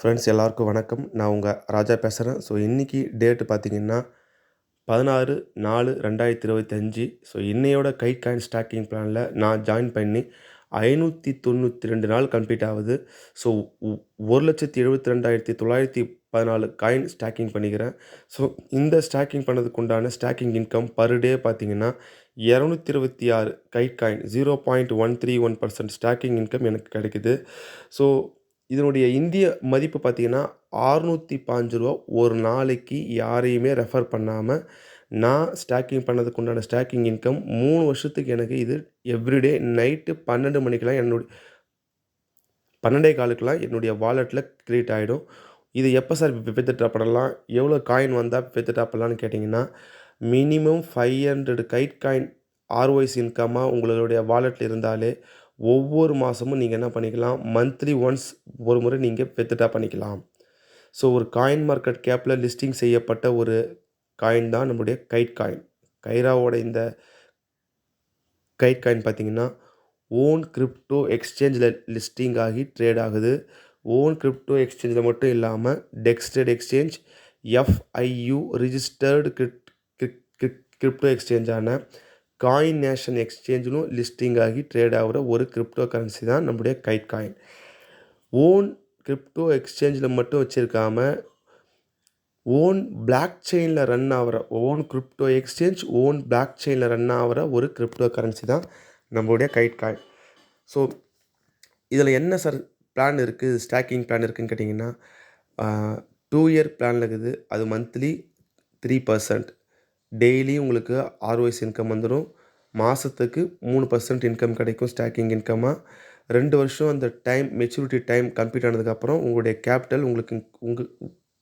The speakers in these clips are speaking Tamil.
ஃப்ரெண்ட்ஸ் எல்லாருக்கும் வணக்கம். நான் உங்கள் ராஜா பேசுகிறேன் ஸோ இன்றைக்கி டேட்டு பார்த்தீங்கன்னா பதினாறு நாலு ரெண்டாயிரத்தி இருபத்தஞ்சி ஸோ இன்னையோட கை காயின் ஸ்டாக்கிங் பிளானில் நான் ஜாயின் பண்ணி ஐநூற்றி தொண்ணூற்றி ரெண்டு நாள் கம்ப்ளீட் ஆகுது. ஸோ ஒரு லட்சத்தி எழுபத்தி ரெண்டாயிரத்தி தொள்ளாயிரத்தி பதினாலு காயின் ஸ்டாக்கிங் பண்ணிக்கிறேன். ஸோ இந்த ஸ்டாக்கிங் பண்ணதுக்கு உண்டான ஸ்டாக்கிங் இன்கம் பர் டே பார்த்தீங்கன்னா இரநூத்தி இருபத்தி ஆறு Kite coin zero point one three one percent staking income எனக்கு கிடைக்குது. ஸோ இதனுடைய இந்திய மதிப்பு பார்த்தீங்கன்னா ஆறுநூற்றி பாஞ்சு ரூபா. ஒரு நாளைக்கு யாரையுமே ரெஃபர் பண்ணாமல் நான் ஸ்டாக்கிங் பண்ணதுக்கு உண்டான ஸ்டாக்கிங் இன்கம் மூணு வருஷத்துக்கு எனக்கு இது எவ்ரிடே நைட்டு பன்னெண்டு மணிக்கெலாம் என்னுடைய பன்னெண்டே காலுக்கெலாம் என்னுடைய வாலெட்டில் க்ரியேட் ஆகிடும் இது எப்போ சார் வித்ட்ரா பண்ணலாம் எவ்வளோ காயின் வந்தால் வித்ட்ரா பண்ணலான்னு கேட்டிங்கன்னா minimum five hundred Kite coin ROIs இன்கமாக உங்களுடைய வாலெட்டில் இருந்தாலே ஒவ்வொரு மாதமும் நீங்கள் என்ன பண்ணிக்கலாம்? மந்த்லி ஒன்ஸ் ஒரு முறை நீங்கள் வித்ட்ரா பண்ணிக்கலாம். ஸோ ஒரு காயின் மார்க்கெட் கேப்பில் லிஸ்டிங் செய்யப்பட்ட ஒரு காயின் தான் நம்முடைய கைட் காயின் கைராவோட இந்த கைட் காயின் பார்த்தீங்கன்னா ஓன் கிரிப்டோ எக்ஸ்சேஞ்சில் லிஸ்டிங் ஆகி ட்ரேட் ஆகுது. ஓன் கிரிப்டோ எக்ஸ்சேஞ்சில் மட்டும் இல்லாமல் டெக்ஸ்டட் எக்ஸ்சேஞ்ச் எஃப்ஐயு ரிஜிஸ்டர்டு கிரிப்டோ எக்ஸ்சேஞ்சான காயின் நேஷன் எக்ஸ்சேஞ்சிலும் லிஸ்டிங் ஆகி ட்ரேட் ஆகிற ஒரு கிரிப்டோ கரன்சி தான் நம்முடைய கைட் காயின் ஓன் கிரிப்டோ எக்ஸ்சேஞ்சில் மட்டும் வச்சுருக்காம ஓன் பிளாக் செயினில் ரன் ஆகிற own crypto exchange own block செயினில் ரன் ஆகிற ஒரு கிரிப்டோ கரன்சி தான் நம்மளுடைய கைட் காயின் ஸோ இதில் என்ன சார் பிளான் இருக்குது ஸ்டாக்கிங் பிளான் இருக்குதுன்னு கேட்டிங்கன்னா டூ இயர் பிளானில் இருக்குது. அது மந்த்லி த்ரீ பர்சன்ட் டெய்லி உங்களுக்கு ஆர்ஒய்ஸ் இன்கம் வந்துடும் மாதத்துக்கு மூணு பர்சன்ட் இன்கம் கிடைக்கும் ஸ்டாக்கிங் இன்கமாக ரெண்டு வருஷம் அந்த டைம் மெச்சூரிட்டி டைம் கம்ப்ளீட் ஆனதுக்கப்புறம் உங்களுடைய கேபிட்டல் உங்களுக்கு உங்கள்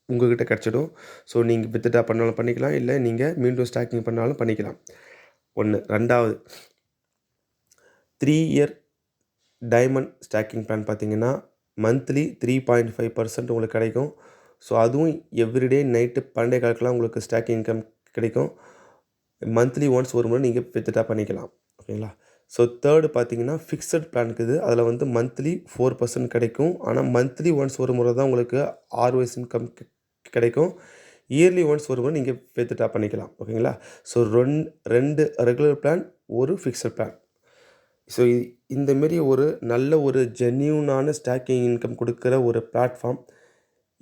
உங்கள்கிட்ட கிடச்சிடும். ஸோ நீங்கள் வித்ட்ரா பண்ணாலும் பண்ணிக்கலாம். இல்லை நீங்கள் மீண்டும் ஸ்டாக்கிங் பண்ணாலும் பண்ணிக்கலாம். ஒன்று ரெண்டாவது three year diamond staking plan பார்த்தீங்கன்னா monthly three point five percent உங்களுக்கு கிடைக்கும். ஸோ அதுவும் எவ்ரிடே நைட்டு பன்னெண்டே காலக்கெலாம் உங்களுக்கு ஸ்டாக்கிங் இன்கம் கிடைக்கும். மந்த்லி ஒன்ஸ் ஒரு முறை நீங்கள் வித்ட்ரா பண்ணிக்கலாம். ஓகேங்களா ஸோ தேர்டு பார்த்தீங்கன்னா ஃபிக்ஸட் பிளான் இருக்குது. அதில் வந்து மந்த்லி ஃபோர் பர்சன்ட் கிடைக்கும். ஆனால் மந்த்லி ஒன்ஸ் ஒரு முறை தான் உங்களுக்கு ஆர்ஒய்ஸ் இன்கம் கிடைக்கும். இயர்லி ஒன்ஸ் ஒரு முறை நீங்கள் வித்ட்ரா பண்ணிக்கலாம். ஓகேங்களா ஸோ ரெண் ரெண்டு ரெகுலர் பிளான் ஒரு ஃபிக்ஸட் பிளான் ஸோ இந்தமாரி ஒரு நல்ல ஒரு ஜென்யூனான ஸ்டாக்கிங் இன்கம் கொடுக்குற ஒரு பிளாட்ஃபார்ம்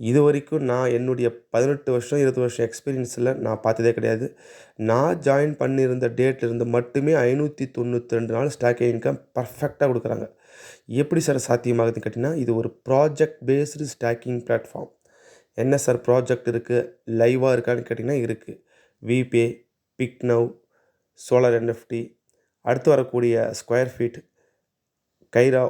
இது வரைக்கும் நான் என்னுடைய பதினெட்டு வருஷம் இருபது வருஷம் எக்ஸ்பீரியன்ஸில் நான் பார்த்ததே கிடையாது. நான் ஜாயின் பண்ணியிருந்த டேட்லேருந்து மட்டுமே ஐநூற்றி தொண்ணூற்றி ரெண்டு நாள் ஸ்டாக் இன்கம் பர்ஃபெக்டாக கொடுக்குறாங்க. எப்படி சார் சாத்தியமாகுதுன்னு கேட்டிங்கன்னா இது ஒரு ப்ராஜெக்ட் பேஸ்டு ஸ்டாக்கிங் பிளாட்ஃபார்ம் என்ன சார் ப்ராஜெக்ட் இருக்குது லைவாக இருக்கான்னு கேட்டிங்கன்னா இருக்குது விபே பிக்னவ் சோலார் என்எஃப்டி அடுத்து வரக்கூடிய ஸ்கொயர் ஃபீட் கைரா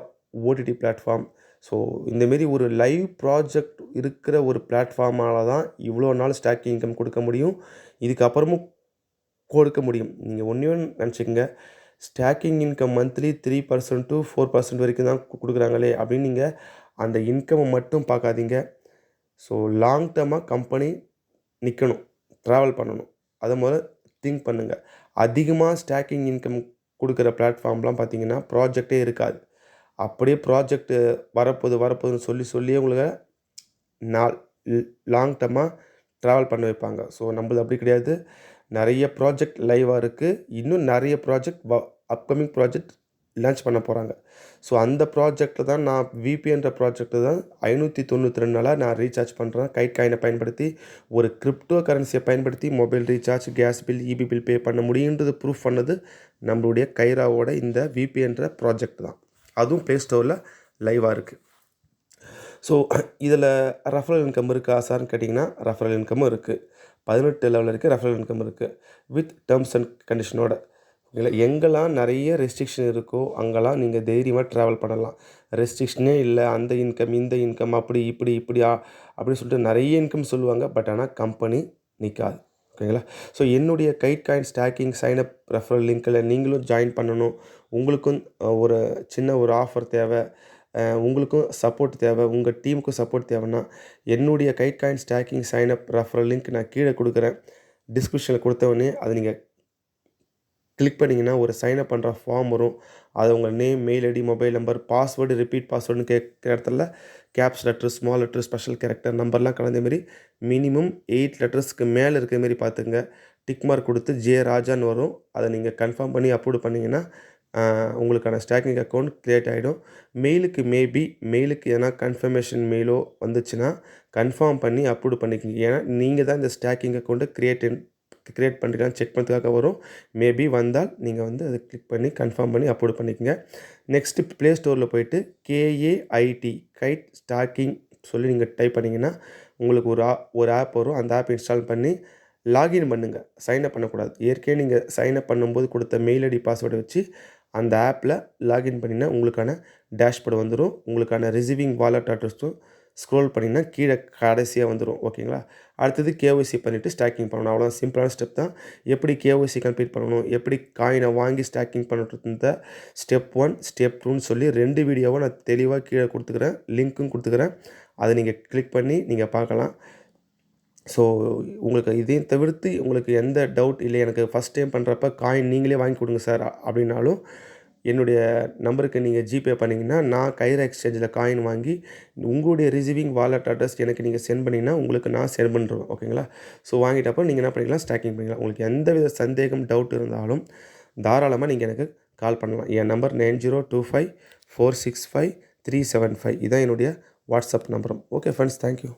ஓடிடி பிளாட்ஃபார்ம் ஸோ இந்தமாரி ஒரு லைவ் ப்ராஜெக்ட் இருக்கிற ஒரு பிளாட்ஃபார்மால் தான் இவ்வளோ நாள் ஸ்டாக்கிங் இன்கம் கொடுக்க முடியும். இதுக்கப்புறமும் கொடுக்க முடியும். நீங்கள் ஒன்றே ஒன்று staking income monthly three percent to four percent வரைக்கும் தான் கொடுக்குறாங்களே அப்படின்னு நீங்கள் அந்த இன்கம்மை மட்டும் பார்க்காதீங்க. ஸோ லாங் டேர்மாக கம்பெனி நிற்கணும் ட்ராவல் பண்ணணும். அதை முதல்ல திங்க் பண்ணுங்கள் அதிகமாக ஸ்டாக்கிங் இன்கம் கொடுக்குற பிளாட்ஃபார்ம்லாம் பார்த்தீங்கன்னா ப்ராஜெக்டே இருக்காது. அப்படியே ப்ராஜெக்ட்டு வரப்போகுது வரப்போகுதுன்னு சொல்லி சொல்லியே உங்களை நாள் லாங் டர்மாக ட்ராவல் பண்ண வைப்பாங்க. ஸோ நம்மளது அப்படி கிடையாது. நிறைய ப்ராஜெக்ட் லைவாக இருக்குது இன்னும் நிறைய ப்ராஜெக்ட் வ அப்கமிங் ப்ராஜெக்ட் லான்ச் பண்ண போகிறாங்க ஸோ அந்த ப்ராஜெக்டில் தான் நான் விபிஎன்ற ப்ராஜெக்ட்டு தான் ஐநூற்றி தொண்ணூற்றி ரெண்டு நாளாக நான் ரீசார்ஜ் பண்ணுறேன் கைட் காயினை பயன்படுத்தி ஒரு கிரிப்டோ கரன்சியை பயன்படுத்தி mobile recharge gas bill EB bill pay பண்ண முடியுன்றது ப்ரூஃப் பண்ணது நம்மளுடைய கைராவோட இந்த விபிஎன்ற ப்ராஜெக்ட் தான். அதுவும் ப்ளே ஸ்டோரில் லைவாக இருக்குது ஸோ இதில் ரெஃபரல் இன்கம் இருக்கா சார்னு கேட்டிங்கன்னா ரெஃபரல் இன்கமும் இருக்குது பதினெட்டு லெவலில் இருக்குது ரெஃபரல் இன்கம் இருக்குது வித் டேர்ம்ஸ் அண்ட் கண்டிஷனோட இல்லை எங்கெல்லாம் நிறைய ரெஸ்ட்ரிக்ஷன் இருக்கோ அங்கெல்லாம் நீங்கள் தைரியமாக ட்ராவல் பண்ணலாம். ரெஸ்ட்ரிக்ஷனே இல்லை அந்த இன்கம் இந்த இன்கம் அப்படி இப்படி இப்படி அப்படின்னு சொல்லிட்டு நிறைய இன்கம் சொல்லுவாங்க. பட் ஆனால் கம்பெனி நிற்காது ஓகேங்களா? ஸோ என்னுடைய Kite coin staking signup referral லிங்க்கில் நீங்களும் ஜாயின் பண்ணணும். உங்களுக்கும் ஒரு சின்ன ஒரு ஆஃபர் தேவை. உங்களுக்கும் சப்போர்ட் தேவை. உங்கள் டீமுக்கும் சப்போர்ட் தேவைன்னா என்னுடைய Kite coin staking signup referral link நான் கீழே கொடுக்குறேன். டிஸ்கிரிப்ஷனில் கொடுத்தவொடனே அதை நீங்கள் கிளிக் பண்ணிங்கன்னா ஒரு சைனப் பண்ணுற ஃபார்ம் வரும். அது உங்கள் name mail ID mobile number password repeat பாஸ்வேர்டுன்னு கேட்குற இடத்துல caps letter small letter special character நம்பர்லாம் கலந்த மாரி மினிமம் எயிட் லெட்டர்ஸ்க்கு மேலே இருக்கிற மாரி பார்த்துங்க. டிக் மார்க் கொடுத்து ஜே ராஜான்னு வரும். அதை நீங்கள் கன்ஃபார்ம் பண்ணி அப்லோட் பண்ணிங்கன்னா உங்களுக்கான ஸ்டாக்கிங் அக்கௌண்ட் க்ரியேட் ஆகிடும் மெயிலுக்கு மேபி மெயிலுக்கு எதனா கன்ஃபர்மேஷன் மெயிலோ வந்துச்சுன்னா கன்ஃபார்ம் பண்ணி அப்லோட் பண்ணிக்கிங்க. ஏன்னா நீங்கள் தான் இந்த ஸ்டாக்கிங் அக்கௌண்ட்டை க்ரியேட் க்ரியேட் பண்ணுறீங்களான்னு செக் பண்ணுறதுக்காக வரும். மேபி வந்தால் நீங்கள் வந்து அதை கிளிக் பண்ணி கன்ஃபார்ம் பண்ணி அப்லோட் பண்ணிக்கோங்க. நெக்ஸ்ட்டு ப்ளே ஸ்டோரில் போயிட்டு கேஏஐடி கைட் ஸ்டாக்கிங் சொல்லி நீங்கள் டைப் பண்ணிங்கன்னா உங்களுக்கு ஒரு ஆ ஒரு ஆப் வரும். அந்த ஆப் இன்ஸ்டால் பண்ணி லாகின் பண்ணுங்கள் சைன்அப் பண்ணக்கூடாது. ஏற்கனவே நீங்கள் சைன்அப் பண்ணும்போது கொடுத்த மெயில் ஐடி பாஸ்வேர்டை வச்சு அந்த ஆப்பில் லாகின் பண்ணிங்கன்னா உங்களுக்கான டேஷ்போர்டு வந்துடும் உங்களுக்கான ரிசீவிங் வாலெட் அட்ரஸும் ஸ்க்ரோல் பண்ணிங்கன்னா கீழே கடைசியாக வந்துடும் ஓகேங்களா? அடுத்தது கேஒய்சி பண்ணிவிட்டு ஸ்டாக்கிங் பண்ணணும். அவ்வளோதான் சிம்பிளான ஸ்டெப் தான். எப்படி கேஒய்சி கம்ப்ளீட் பண்ணணும்? எப்படி காயினை வாங்கி ஸ்டாக்கிங் பண்ணுறது ஸ்டெப் ஒன் ஸ்டெப் டூன்னு சொல்லி ரெண்டு வீடியோவும் நான் தெளிவாக கீழே கொடுத்துக்கிறேன். லிங்க்கும் கொடுத்துக்கிறேன். அதை நீங்கள் கிளிக் பண்ணி நீங்கள் பார்க்கலாம். ஸோ உங்களுக்கு இதையும் தவிர்த்து உங்களுக்கு எந்த டவுட் இல்லை எனக்கு ஃபஸ்ட் டைம் பண்ணுறப்ப காயின் நீங்களே வாங்கி கொடுங்க சார் அப்படின்னாலும் என்னுடைய நம்பருக்கு நீங்கள் ஜிபே பண்ணிங்கன்னா நான் கயிறு எக்ஸ்சேஞ்சில் காயின் வாங்கி உங்களுடைய ரிசீவிங் வாலெட் அட்ரஸ் எனக்கு நீங்கள் சென்ட் பண்ணிங்கன்னா உங்களுக்கு நான் சென்ட் பண்ணுறேன் ஓகேங்களா ஸோ வாங்கிட்டப்போ நீங்கள் என்ன பண்ணிக்கலாம்? ஸ்டாக்கிங் பண்ணிக்கலாம். உங்களுக்கு எந்த வித சந்தேகம் டவுட் இருந்தாலும் தாராளமாக நீங்கள் எனக்கு கால் பண்ணலாம். என் number nine zero two five four six five three seven five. இதான் என்னுடைய வாட்ஸ்அப் நம்பரும். Okay friends thank you